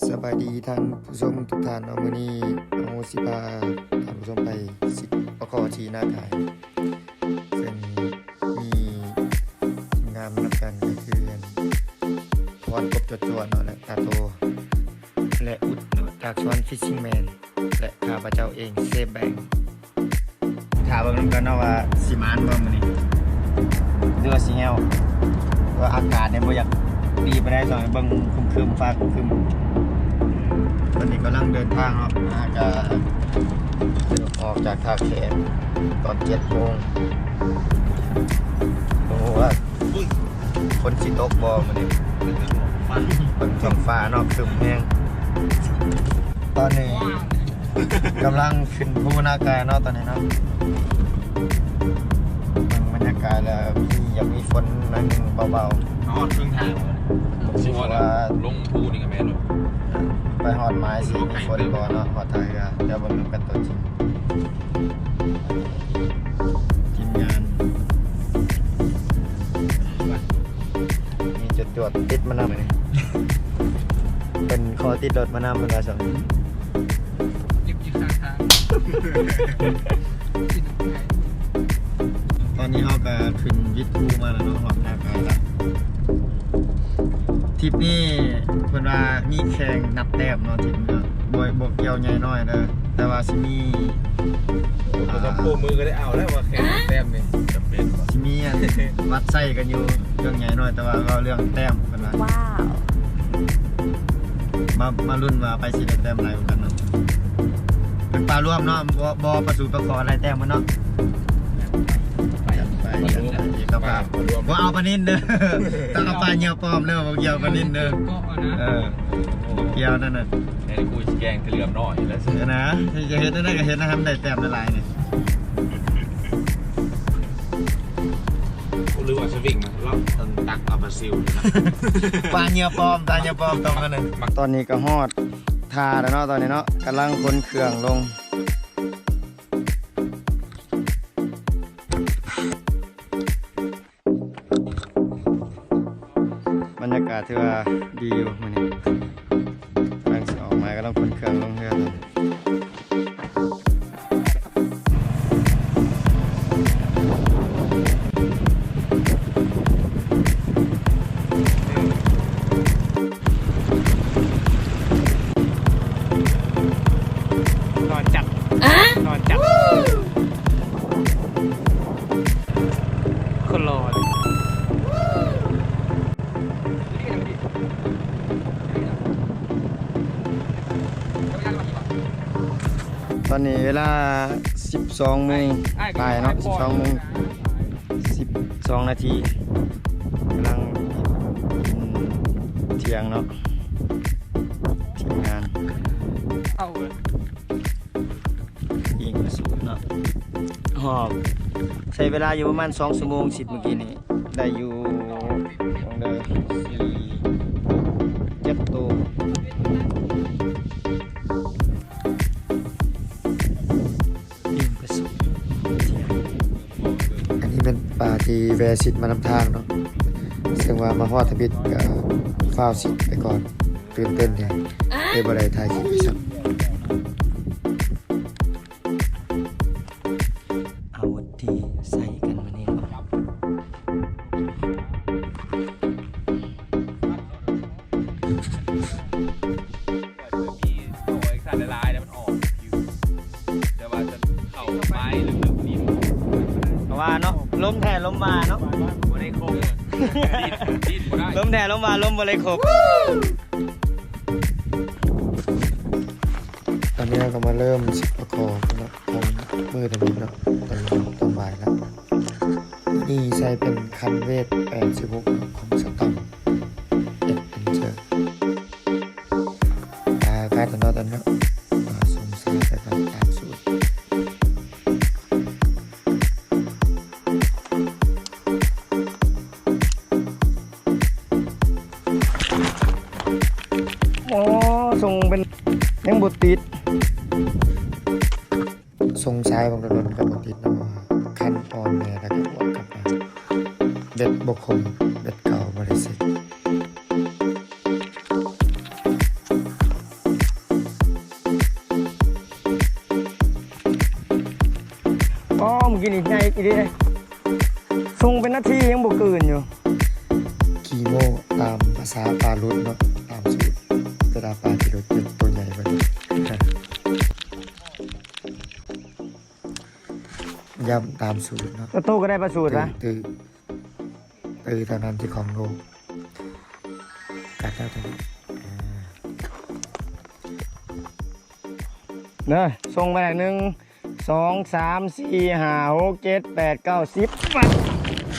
สบายดีท่านผู้ชมทุกท่านเอามือนี้โอสิพาท่านผู้ชมไปสิประคอชีหน้ากายซึ่งมีงานมรับกันก็คือพรกบจดจวนเนาะและตาโต และอุดจากชวนฟิชชิงแมน และข้าพเจ้าเองเซฟแบงถามเบิ่งนกันเนาะว่าสิมานบ่มือนี้หรือสิแฮวว่าอากาศเนี่ยบ่อยากดีไปได้สองเบิ่งครึมฟ้าครึม ตอนนี้กำลังเดินทางเนาะอาจะออกจากท่าแขกตอน7โมงโอ้ว่าคนสิตกบ่มื้อนี้เบิ่งท้องฟ้าเนอกครึมแห้งตอนนี้กำลังขึ้นภูนากายเนาะตอนนี้เนาะเบิ่งบรรยากาศแล้วมีอยากมีฝนหน่อยหนึงเบานอนครึ่งทางเลยชิวแล้วลงพูนี่กับแม่เลยๆ ไปหอดไม้สิมีฝนบ่เนาะหอดไทยก็เดี๋ยวเบิ่งนำกันตัวจริงทีมงานมีจุดจวดๆติดมานำเลยเป็นคอติดรถมานำเป็นว่าซั่นยิบยิบทางทางตอนนี้เราก็ขึ้นวิทย์ภูมาแล้วเนาะหอบหน้ากายแล้ว ทริปนี้เพิ่นว่ามีแข่งนับแต้มเนาะทริปนี้บ่อยบ่เกี่ยวใหญ่น้อยเด้อแต่ว่าสิมีผมต้องปูมือก็ได้เอาแล้วว่าแข่งแต้มนี่จำเป็นสิมีอันวัดไส้กันอยู่เรื่องใหญ่น้อยแต่ว่าเราเรื่องแต้มเพิ่นว่าว้าวมามารุ่นว่าไปสิได้แต้มหลายกว่ากันเนาะเป็นปลารวมเนาะบ่บ่ประสูประขออะไรแต้มมันเนาะ จัดไปจัดไปก็ปลาบ่เอาปลานินเด้อต้องเอาปลาเหยี่ยวปลอมเด้อบ่เกี่ยวปลานินเด้อก็นะเออเกี่ยวนั่นน่ะในกูแกงเหลือมน้อยแล้วเออนะที่จะเห็นได้ก็เห็นนะครับได้แต้มละลายนี่หรือว่าสวิงมันล็อกตักเอามาซิลนะปลาเหยี่ยวปลอมปลาเหยี่ยวปลอมตรงกันเลยตอนนี้ก็ฮอดทาแล้วเนาะตอนนี้เนาะกำลังคนเครื่องลง บรรยากาศถือว่าดีอยู่มันนี้กำลังออกมาก็ต้องคนเครื่องลงเรือ ตอนนี้เวลา 12โมงปลายเนาะ12โมง12 นาทีกำลังเที่ยงเนาะทีมงานเอาเลยยิงสุนเนาะหอบใช้เวลาอยู่ประมาณ2ชั่วโมง10เมื่อกี้นี้ได้อยู่ ที่แวสิตมานำทางเนาะซึ่งว่ามาฮอดทบิดกับฟ้าวสิทธิ์ไปก่อนตื่นเต้นแฮงเลยบ่ได้ถ่ายคลิปไปซ้ำ ล้มแท้ล้มมาล้มบ่เลยครบตอนนี้เราก็มาเริ่มสิบประคองเนาะของมือทำนี้เนาะตอนนี้ตอนบ่ายแล้วนี่ใช้เป็นคันเวท86ของสตัมเอ็ดเป็นเจอตาการตอนนั้ ติดทรงซ้ายของรถกับบติดนาะคันออนแม่แล้วก็อวดกลับมาเด็ดบกคมเด็ดเก่าบริสุทธิ์อ๋อมึงกินอีกไงอีกดิทรงเป็นหน้าที่ยังบกเกินอยู่ ขี่โมตามภาษาปาลุดเนาะ ย่ำตามสูตรเนาะก็โตก็ได้ประสูตรละตือตือเท่านั้นที่ของโลกกัดแล้วเท่านั้นอ่าเนอะทรงไปไหนหนึ่งสองสามสี่ห้าหกเจ็ดแปดเก้าสิบ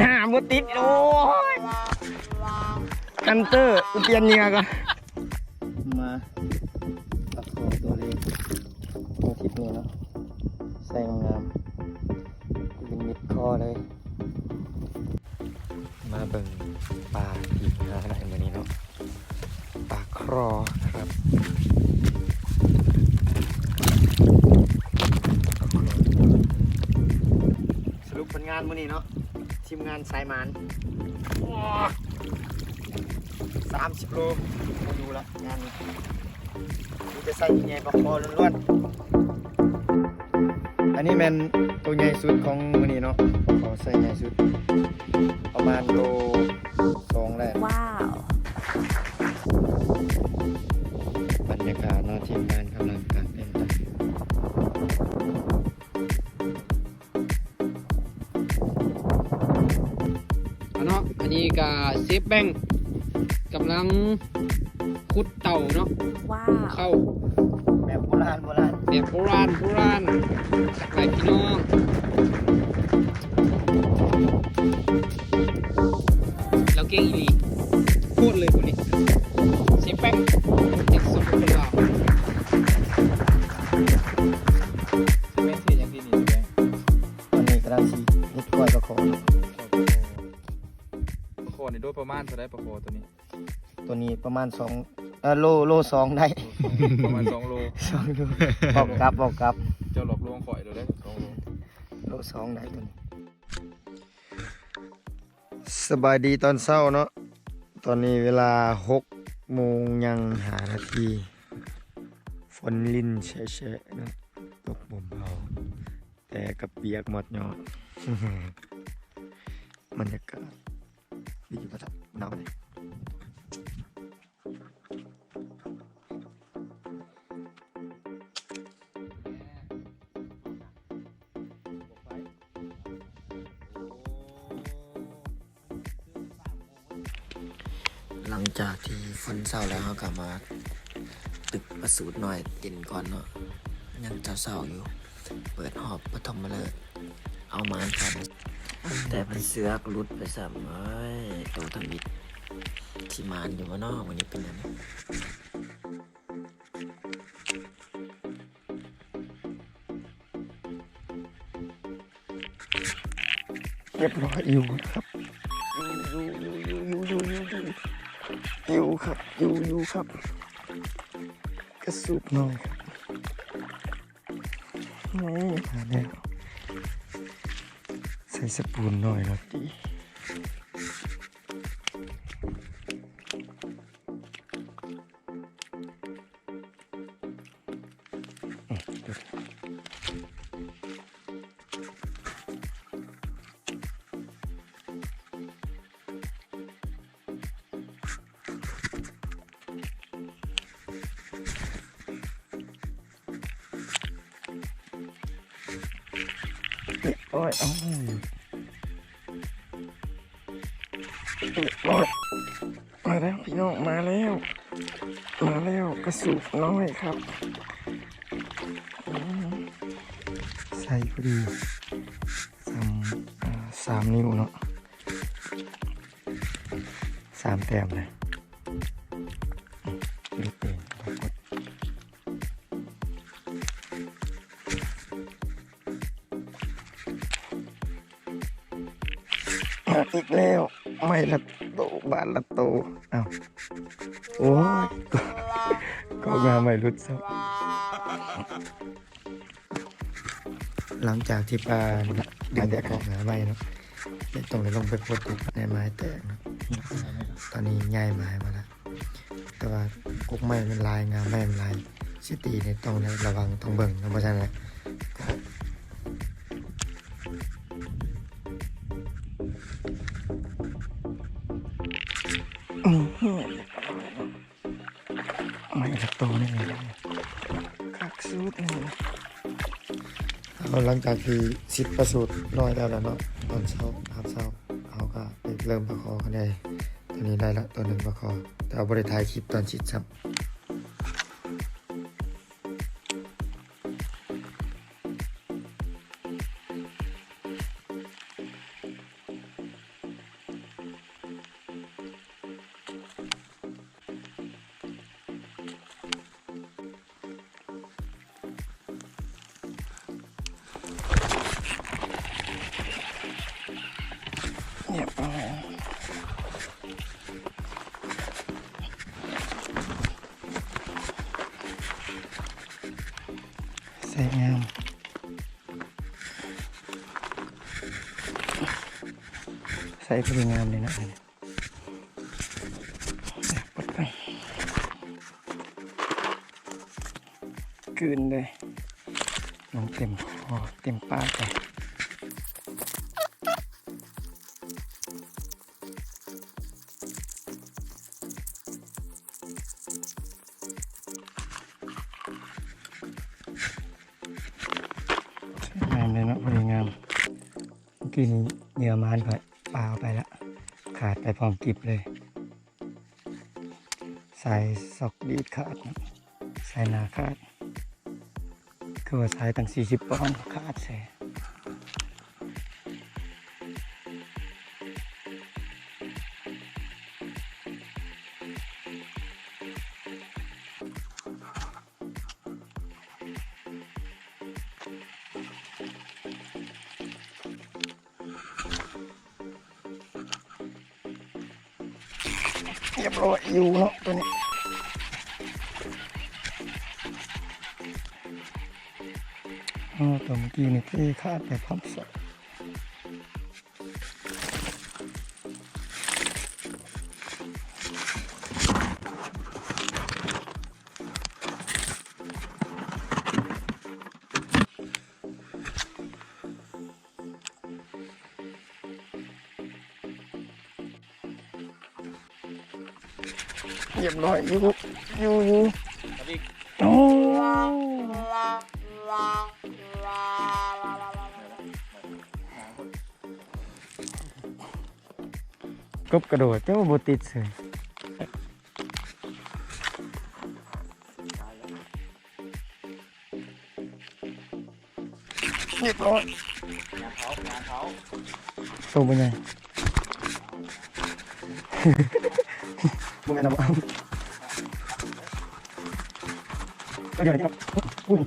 ห้าบ่ติด โอ้ยกันเตอร์กูเปลี่ยนเหงื่อก่อน ครอครับสรุปผลงานมื้อนี้เนาะทีมงานสายหมันสามสิบโลมาดูละงานนี้ดูจะใส่ยังไงปลาคอล้วนๆอันนี้แมนตัวใหญ่สุดของมื้อนี้เนาะขอใส่ใหญ่สุดประมาณโล รรยากาศเนาะทีมงานกำลังกางเต็นท์เนาะอันนี้ก็เซฟแบงค์กำลังขุดเต่าเนาะ Wow. เข้าแบบโบราณโบราณแบบโบราณโบราณสักหลายพี่น้องแล้วเก่งอีหลีโคตรเลยคนนี้ เซฟแบงค์เด็กสุดคนเราแม่งเสียอย่างที่นี่ใช่ไหมตอนนี้กำลังสีนิดกล้วยประคอเนาะปลาโคนี่โดยประมาณเท่าไรปลาโคตัวนี้ ตัวนี้ประมาณสองเออโลโลสองได้ประมาณสองโลสองโลบอกกลับบอกกลับ เจ้าหลอกลวงข่อยเดี๋ยวได้สองโลโลสองได้ตัวนี้สบายดีตอนเช้าเนาะ ตอนนี้เวลาหก โมงยังหานาที ฝนลินแฉะๆนะตกบ่มเบาแต่กับเปียกหมดยอดบรรยากาศดีอยู่ครับหนาวเลย หลังจากที่ฝนเศร้าแล้วเรากลับมา ตึกประสูตรหน่อยกินก่อนเนาะยังเศร้าอยู่ เปิดหอบปฐมฤกษ์เอามาทำแต่มันเสือกรุดไปสัมเอ้ยโตทมิดที่มานอยู่ว่านอกวันนี้เป็นยังไงเรียบร้อยอยู่ครับ อยู่ครับ อยู่อยู่ครับ กระสุบหน่อยครับนี่มาแล้วใส่สปูนหน่อยนะดี โอ้ยเอาโอ้ยมาแล้วพี่น้องมาแล้ว มาแล้วกระสุบน้อยครับใส่พอดีสามสามนิ้วเนาะสามแต้มเลย อีกแล้ว ไม่ละโตบานละโตอ้าวโอ้ยก็มาไม่รุดซับหลังจากที่ปลาได้แต่ของหาไม่เนาะได้ต้องเลยลงไปปลดกุกในไม้แตกนะตอนนี้ย้ายไม้มาแล้วแต่ว่ากุกไม้มันลายงามไม้มันลายสิตีเนี่ยต้องระวังต้องเบิ่งนะเพราะฉะนั้น ไม่ละตัวนี่เลยคักสูตรเลยเอาหลังจากที่สิบประสูตรน้อยแล้วแล้วเนาะตอนเช้าอาบเช้าเขาก็ไปเริ่มประคอกันได้ตอนนี้ได้ละตัวหนึ่งประคอแต่เอาบริถ่ายคลิปตอนชิดซับ ส่พอดีงามเลยนะอันนี้เดี๋ยวปดไปกืนเลยลงเต็มคอเต็มปากไปงามเลยเนาะพอดีงามกี้นี้เหยื่อมานก็ ปลาไปละขาดไปพร้อมกิบเลยใส่ซอกดีดขาดเนาะใส่นาขาด คือว่าใส่ตั้ง40ปอนด์ขาดใส่ รียบร้อยอยู่เนาะตัวนี้ตัวเมื่อกี้นี่ที่คาดไปพับสอม เรียบร้อยอยู่อยู่อยู่แล้วอีกโอ้กบกระโดดเจ้าบติดเสยเรียบร้อยงานเขางานเขาตัวเป็นไง มึงไงนะบ้างก็เดี๋ยวจะอุ้ย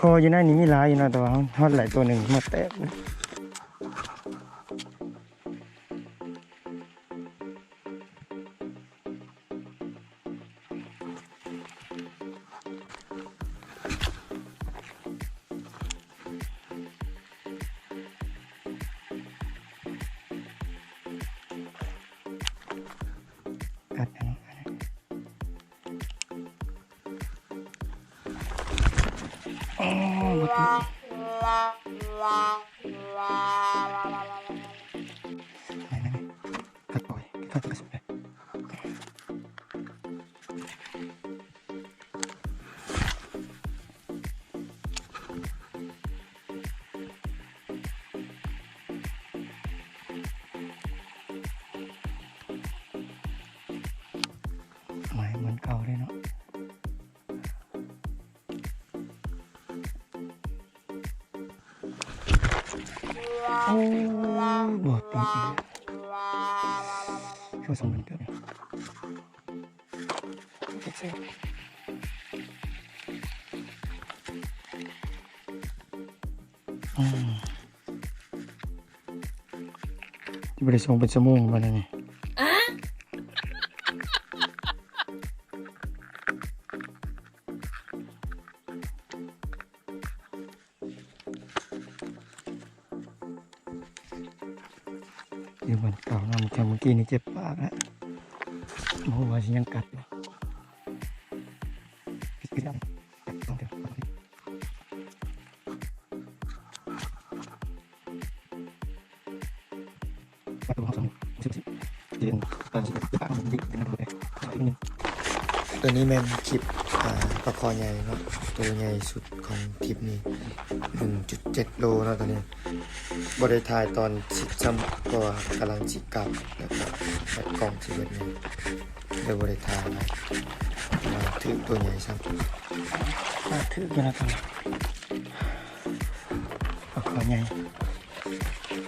คออยู่ในนี้มีลายอยู่นะแต่ว่าทอดหลายตัวหนึ่งมาแตก เลยกัด หมายเหมือนเก่าเลยเนาะโอ้บอดติดอีกคือสมบูรณ์เกินติดเสียอืมที่บริส่งเป็นสมองมาแล้วนี่ คือมันเก่านะแต่เมื่อกี้นี่เจ็บปากนะโอ้โหยังกัดอยู่พี่ดำตัวนี้แม่คลิป ปลาคอใหญ่เนาะตัวใหญ่สุดของทริปนี้ 1.7 โลเนาะตัวนี้บริทายตอนสิซ้ำก็กำลังสิกลับแล้วก็แบตกล่องสิเบิดนี่เดี๋ยวบริทายนะมาถือตัวใหญ่ซ้ำมาถือกันแล้วกันเอาขอใหญ่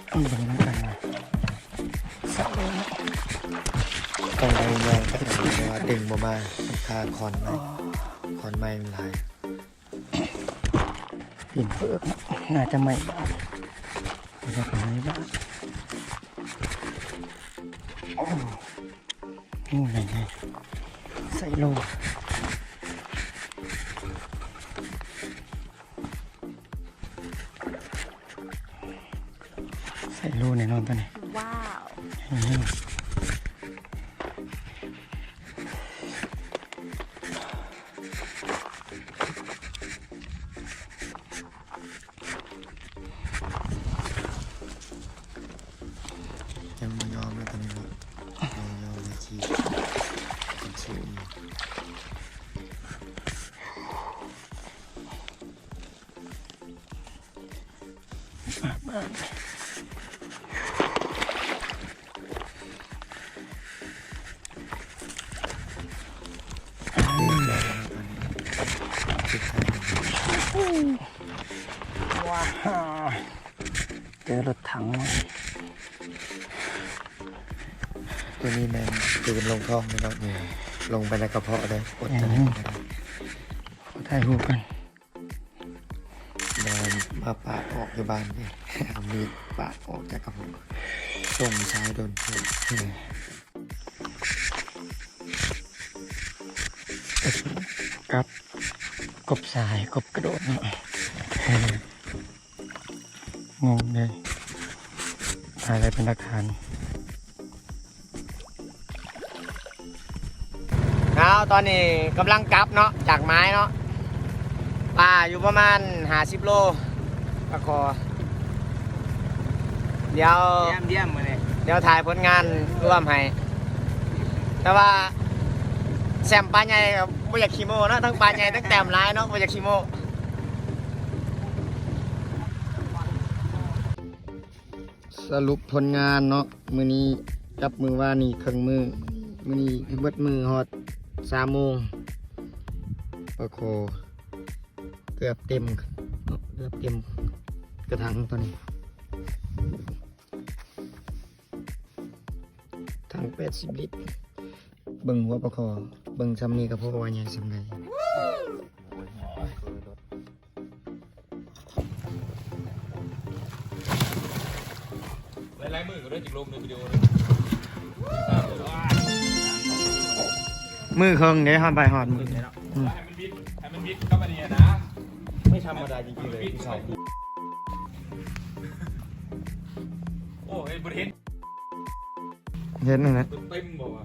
อันนี้น้ำกันนะสักเลยนะต้องได้ยางกันเพราะว่าดึงบ่มาคาคอนไม้ คอนไม้มันหลายปิ่นเพิกน่าจะไม่บ้างน่าจะไม่บ้างโอ้นี่ไงไงใส่โลใส่โลแน่นอนตัวนี้ว้าว งมาตัวนี้แม่นตื่นลงท้องไม่เนาะเนี่ยลงไปในกระเพาะเลยอดจะไม่ได้ขอถ่ายรูปกันนอนมาปาดออกอยู่บ้านเนี่ยเอามีดปาดออกจากกระเพาะส่งชายโดนเพื่อนกับกบสายกบกระโดดเนาะเอองงเลย ถ่ายอะไรเป็นหลักฐานเอาตอนนี้กำลังกลับเนาะจากไม้เนาะป่าอยู่ประมาณหาสิบโลปะคอเดี๋ยวเยี่ยมเยี่ยมมาเลยเดี๋ยวถ่ายผลงานร่วมให้ แต่ว่าแซมปลาใหญ่กับบ่อยากขี้โมเนาะทั้งปลาใหญ่ทั้งแต้มร้ายเนาะบ่อยากขี้โม สรุปผลงานเนาะมือนี้จับมือว่านี่ครึ่งมือมือนี้เบิดมือฮอด3โมงปลาโคเกือบเต็มเนาะเกือบเต็มกระถางตัวนี้ทาง80ลิตรเบิ่งหัวปลาคอเบิ่งซำนี้ก็พอว่าใหญ่ซำใด หลายๆมือก็ได้จิกลงในวิดีโอเลยสามตัวอะมือเครื่องเด้ฮอดไปฮอดมือให้มันบิดให้มันบิดเข้ามาเนี่ยนะไม่ธรรมดาจริงๆเลยพี่ชายโอ้ยบริเห็นเห็นนั่นนะเต็มบอกว่า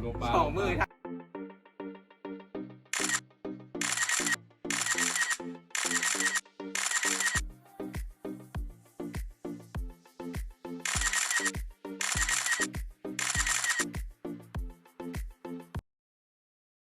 โลปลาสองมือ